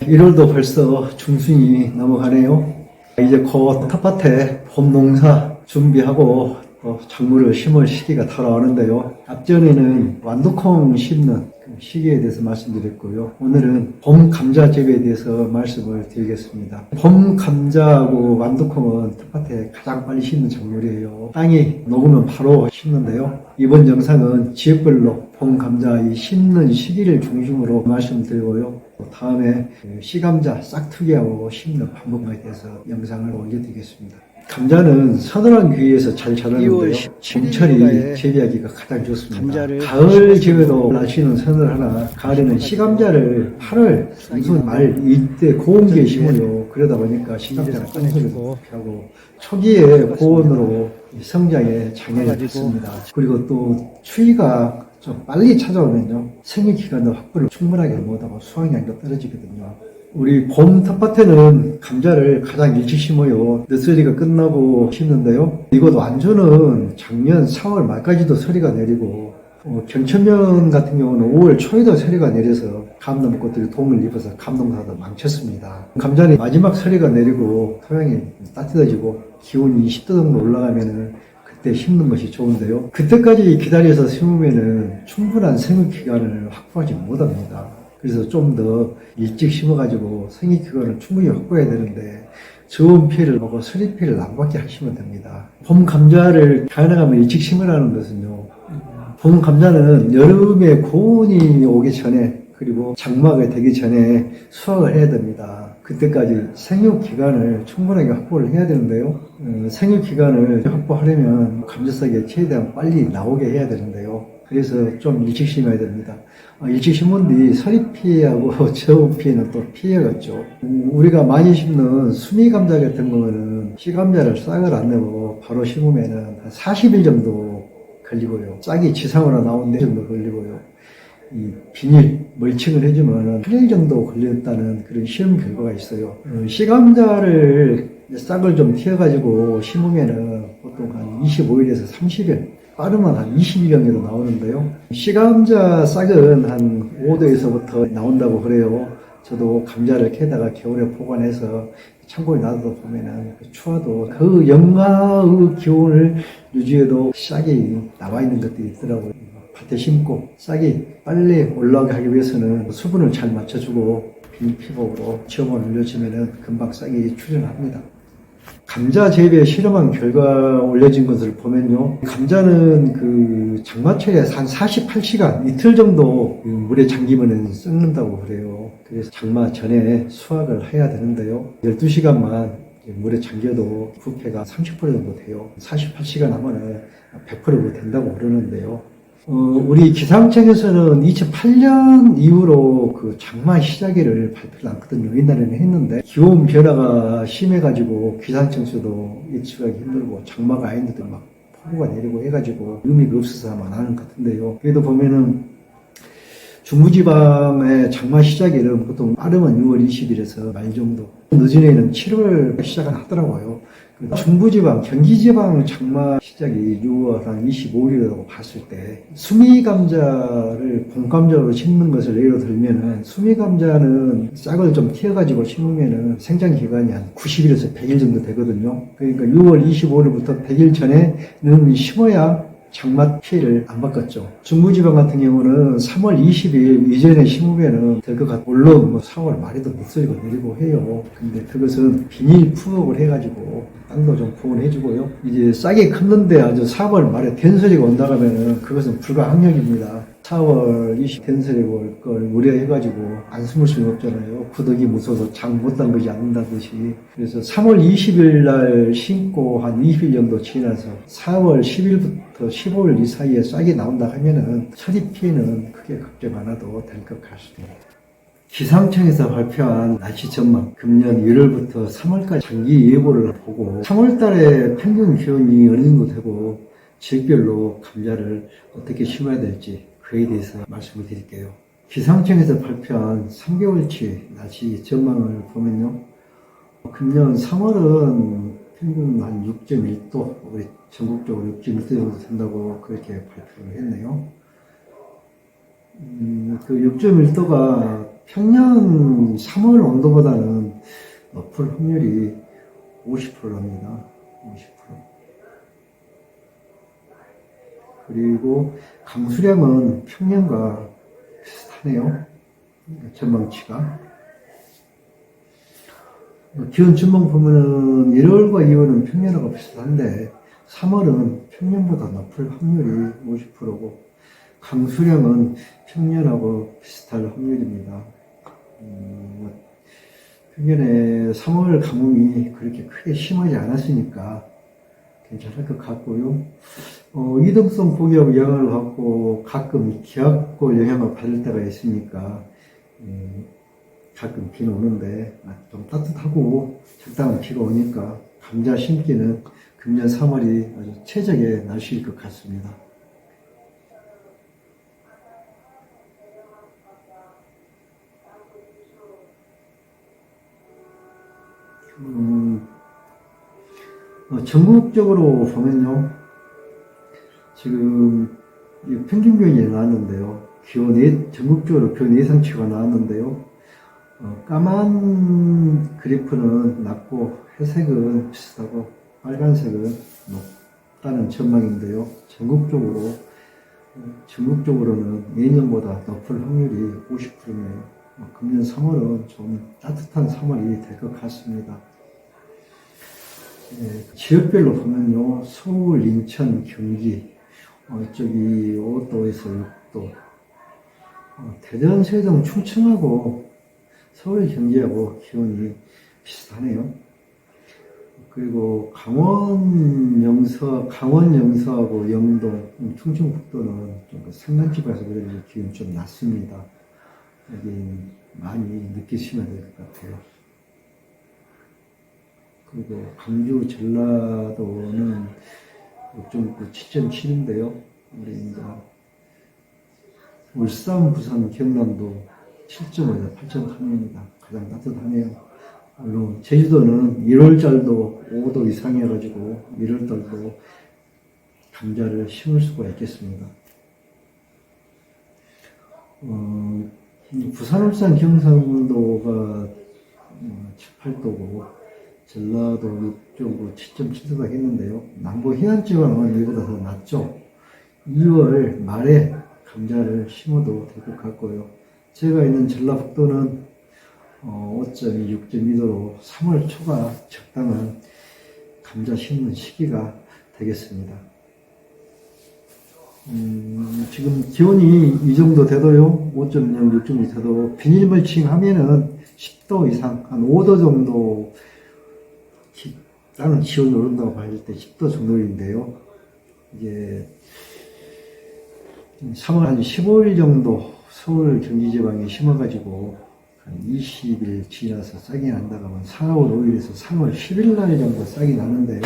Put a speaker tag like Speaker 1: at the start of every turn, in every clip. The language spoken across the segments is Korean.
Speaker 1: 1월도 벌써 중순이 넘어가네요. 이제 곧 텃밭에 봄 농사 준비하고 또 작물을 심을 시기가 다가오는데요. 앞전에는 완두콩 심는 그 시기에 대해서 말씀드렸고요. 오늘은 봄 감자 재배에 대해서 말씀을 드리겠습니다. 봄 감자하고 완두콩은 텃밭에 가장 빨리 심는 작물이에요. 땅이 녹으면 바로 심는데요. 이번 영상은 지역별로 봄 감자 이 심는 시기를 중심으로 말씀드리고요. 다음에 그 시감자 싹트기하고 심는 방법에 대해서 영상을 올려드리겠습니다. 감자는 서늘한 기후에서 잘 자라는데요.
Speaker 2: 2월 17일
Speaker 1: 봄철이 재배하기가 가장 좋습니다.
Speaker 2: 감자를
Speaker 1: 가을 재배도 날씨는 서늘하나 가을에는 시감자를 8월 무슨 말 이때 고온기에 심어요. 그러다 보니까 시감자가
Speaker 2: 꺼내주고
Speaker 1: 하고 초기에 고온으로 성장에
Speaker 2: 가지고
Speaker 1: 있습니다. 그리고 또 추위가 좀 빨리 찾아오면요 생育기간도 확보를 충분하게 못하고 수확량도 떨어지거든요. 우리 봄 텃밭에는 감자를 가장 일찍 심어요. 늦서리가 끝나고 심는데요. 이곳 완주는 작년 4월 말까지도 서리가 내리고 어, 경천면 같은 경우는 5월 초에도 서리가 내려서 감나무꽃들이 도움을 입어서 감농사도 망쳤습니다. 감자는 마지막 서리가 내리고 토양이 따뜻해지고 기온이 20도 정도 올라가면은 그때 심는 것이 좋은데요. 그때까지 기다려서 심으면은 충분한 생育 기간을 확보하지 못합니다. 그래서 좀 더 일찍 심어가지고 생育 기간을 충분히 확보해야 되는데 저온 피해를 보고 서리 피해를 안 받게 하시면 됩니다. 봄 감자를 가능하면 일찍 심으라는 것은요. 봄 감자는 여름에 고온이 오기 전에 그리고 장마가 되기 전에 수확을 해야 됩니다. 그때까지 생육 기간을 충분하게 확보를 해야 되는데요. 어, 생육 기간을 확보하려면 감자싹이 최대한 빨리 나오게 해야 되는데요. 그래서 좀 일찍 심어야 됩니다. 어, 일찍 심은 뒤 서리 피해하고 저온 피해는 또 피해겠죠. 음, 우리가 많이 심는 수미 감자 같은 거는 씨 감자를 싹을 안 내고 바로 심으면은 한 40일 정도 걸리고요. 싹이 지상으로 나온 데 정도 걸리고요. 이 비닐 멀칭을 해주면 8일 정도 걸렸다는 그런 시험 결과가 있어요. 어, 씨감자를 싹을 좀 튀어가지고 심으면은 보통 한 25일에서 30일, 빠르면 한 20일 정도 나오는데요. 씨감자 싹은 한 5도에서부터 나온다고 그래요. 저도 감자를 캐다가 겨울에 보관해서 창고에 놔둬 보면은 그 추워도 그 영하의 기온을 유지해도 싹이 나와 있는 것들이 있더라고요. 밭에 심고 싹이 빨리 올라오게 하기 위해서는 수분을 잘 맞춰주고 비닐피복으로 지어만 올려주면은 금방 싹이 출현합니다. 감자 재배 실험한 결과 올려진 것을 보면요. 감자는 그 장마철에 한 48시간, 이틀 정도 그 물에 잠기면 썩는다고 그래요. 그래서 장마 전에 수확을 해야 되는데요. 12시간만 물에 잠겨도 부패가 30% 정도 돼요. 48시간 하면은 100% 된다고 그러는데요. 어, 우리 기상청에서는 2008년 이후로 그 장마 시작일을 발표를 않거든요. 옛날에는 했는데 기온 변화가 심해가지고 기상청에서도 예측하기 힘들고 장마가 아닌데도 막 폭우가 내리고 해가지고 의미가 없어서 안 하는 것 같은데요. 그래도 보면은 중부지방의 장마 시작일은 보통 빠르면 6월 20일에서 말 정도, 늦은 애는 7월 시작을 하더라고요. 그 중부지방, 경기지방 장마 시작이 6월 한 25일이라고 봤을 때 수미감자를 봄감자로 심는 것을 예로 들면은 수미감자는 싹을 좀 튀어가지고 심으면은 생장 기간이 한 90일에서 100일 정도 되거든요. 그러니까 6월 25일부터 100일 전에는 심어야 장마 피해를 안 받겠죠. 중부지방 같은 경우는 3월 20일 이전에 심으면은 될 것 같고, 물론 뭐 4월 말에도 목소리가 내리고 해요. 근데 그것은 비닐 푸업을 해가지고 땅도 좀 보온해주고요. 이제 싹이 컸는데 아주 4월 말에 된소리가 온다 하면은 그것은 불가항력입니다. 4월 20 된소리가 올걸 우려해가지고 안 숨을 수는 없잖아요. 구더기 무서워서 장 못 담그지 않는다듯이. 그래서 3월 20일 날 심고 한 20일 정도 지나서 4월 10일부터 15일 이 사이에 싹이 나온다 하면은 처리 피해는 크게 걱정 안 해도 될 것 같습니다. 기상청에서 발표한 날씨 전망, 금년 1월부터 3월까지 장기 예보를 보고 3월 달에 평균 기온이 어느 정도 되고 지역별로 감자를 어떻게 심어야 될지 그에 대해서 말씀을 드릴게요. 기상청에서 발표한 3개월치 날씨 전망을 보면요. 금년 3월은 평균 한 6.1도, 우리 전국적으로 6.1도 정도 된다고 그렇게 발표를 했네요. 음, 그 6.1도가 평년 3월 온도보다는 높을 확률이 50%랍니다. 50%. 그리고 강수량은 평년과 비슷하네요. 전망치가. 기온 전망 보면은 1월과 2월은 평년하고 비슷한데 3월은 평년보다 높을 확률이 50%고 강수량은 평년하고 비슷할 확률입니다. 음, 평년에 3월 가뭄이 그렇게 크게 심하지 않았으니까 괜찮을 것 같고요. 어, 이등성 고기하고 영향을 받고 가끔 기압고 영향을 받을 때가 있으니까 음, 가끔 비는 오는데 아, 좀 따뜻하고 적당한 비가 오니까 감자 심기는 금년 3월이 아주 최적의 날씨일 것 같습니다. 음, 어, 전국적으로 보면요, 지금 이 평균 기온이 나왔는데요. 기온 예, 전국적으로 기온 예상치가 나왔는데요. 어, 까만 그래프는 낮고 회색은 비슷하고 빨간색은 높다는 전망인데요. 전국적으로 어, 전국적으로는 예년보다 높을 확률이 50%네요. 어, 금년 3월은 좀 따뜻한 3월이 될 것 같습니다. 예, 지역별로 보면요, 서울, 인천, 경기, 어, 저기 5도에서 6도, 어, 대전, 세종, 충청하고 서울, 경기하고 기온이 비슷하네요. 그리고 강원 영서, 강원 영서하고 영동, 음, 충청북도는 좀그 산간지방에서 그런지 기온이 좀 낮습니다. 여기 많이 느끼시면 될 것 같아요. 그리고 강주 전라도는 6.9, 7.7인데요. 우리 이제 울산, 부산, 경남도 7.5에서 8.3입니다. 가장 따뜻하네요. 물론 제주도는 1월달도 5도 이상이어가지고 1월달도 감자를 심을 수가 있겠습니다. 어, 이 부산, 울산, 경상도가 어, 7, 8도고 전라도 6.5, 7.7도가 했는데요. 남부 해안 지방은 이보다 더 낮죠. 2월 말에 감자를 심어도 될 것 같고요. 제가 있는 전라북도는 어, 5.2, 6.2도로 3월 초가 적당한 감자 심는 시기가 되겠습니다. 음, 지금 기온이 이 정도 돼도요, 5.0, 6.2 돼도 비닐 멀칭 하면은 10도 이상, 한 5도 정도, 기, 다른 기온이 오른다고 봤을 때 10도 정도인데요. 이게 3월 한 15일 정도 서울 경기 지방에 심어가지고 한 20일 지나서 싹이 난다고 하면 4월 5일에서 3월 10일 날 정도 싹이 나는데요.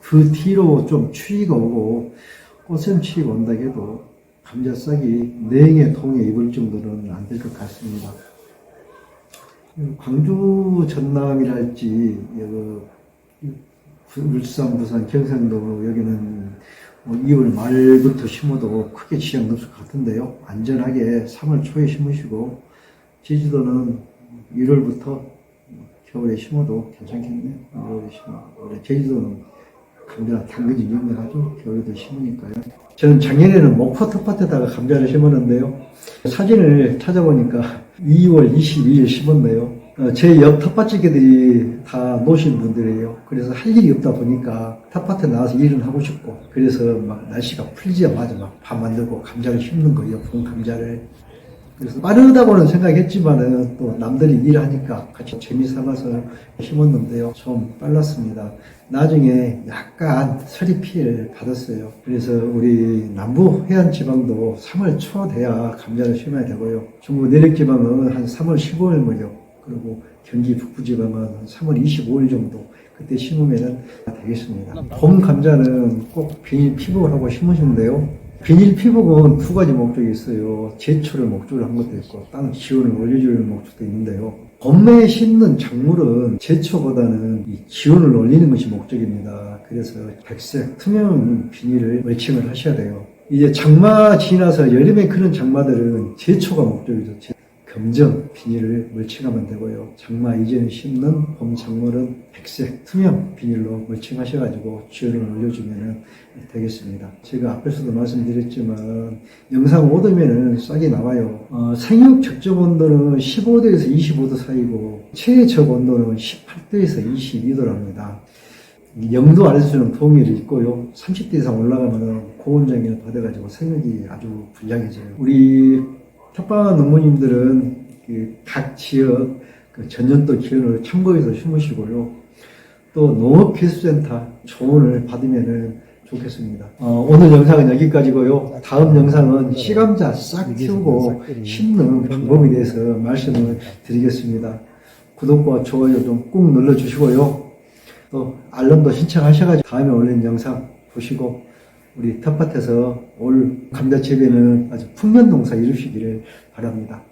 Speaker 1: 그 뒤로 좀 추위가 오고 꽃샘 추위가 온다 해도 감자 싹이 냉해 통에 입을 정도는 안 될 것 같습니다. 광주 전남이랄지 울산, 부산, 경상도 여기는 뭐 2월 말부터 심어도 크게 지장 없을 것 같은데요. 안전하게 3월 초에 심으시고 제주도는 1월부터 겨울에 심어도 괜찮겠네요. 1월에 심어. 제주도는 감자 당근이 유명하죠. 겨울에도 심으니까요. 저는 작년에는 목포 텃밭에다가 감자를 심었는데요. 사진을 찾아보니까 2월 22일 심었네요. 어, 제옆 텃밭지게들이 다 노신 분들이에요. 그래서 할 일이 없다 보니까 텃밭에 나와서 일은 하고 싶고 그래서 막 날씨가 풀리자마자 막밥 만들고 감자를 심는 거예요. 본 감자를. 그래서 빠르다고는 생각했지만은 또 남들이 일하니까 같이 재미삼아서 심었는데요. 좀 빨랐습니다. 나중에 약간 서리 피해를 받았어요. 그래서 우리 남부 해안 지방도 3월 초 돼야 감자를 심어야 되고요. 중부 내륙 지방은 한 3월 15일 무렵 그리고 경기 북부 지방은 한 3월 25일 정도 그때 심으면 되겠습니다. 봄 감자는 꼭 비닐 피복하고 심으시는데요. 비닐 피복은 두 가지 목적이 있어요. 제초를 목적으로 한 것도 있고 땅 기온을 올려주는 목적도 있는데요. 봄에 심는 작물은 제초보다는 이 기온을 올리는 것이 목적입니다. 그래서 백색 투명 비닐을 멀칭을 하셔야 돼요. 이제 장마 지나서 여름에 크는 장마들은 제초가 목적이죠. 제- 검정 비닐을 멀칭하면 되고요. 장마 이전에 심는 봄 작물은 백색 투명 비닐로 멀칭하셔가지고 지연을 올려주면 되겠습니다. 제가 앞에서도 말씀드렸지만 영상 5도면은 싹이 나와요. 어, 생육 적정 온도는 15도에서 25도 사이고 최적 온도는 18도에서 22도랍니다. 0도 아래수는 동일이 있고요. 30도 이상 올라가면 고온장애를 받아가지고 생육이 아주 불량해져요. 우리 텃밭 농부님들은 그각 지역 그 전년도 기온을 참고해서 심으시고요. 또 농업기술센터 조언을 받으면 좋겠습니다. 어, 오늘 영상은 여기까지고요. 다음 영상은 시감자 싹 키우고 심는 방법에 대해서 말씀을 드리겠습니다. 구독과 좋아요 좀 꾹 눌러주시고요. 또 알람도 신청하셔가지고 다음에 올린 영상 보시고 우리 텃밭에서 올 감자 재배는 아주 풍년 농사 이루시기를 바랍니다.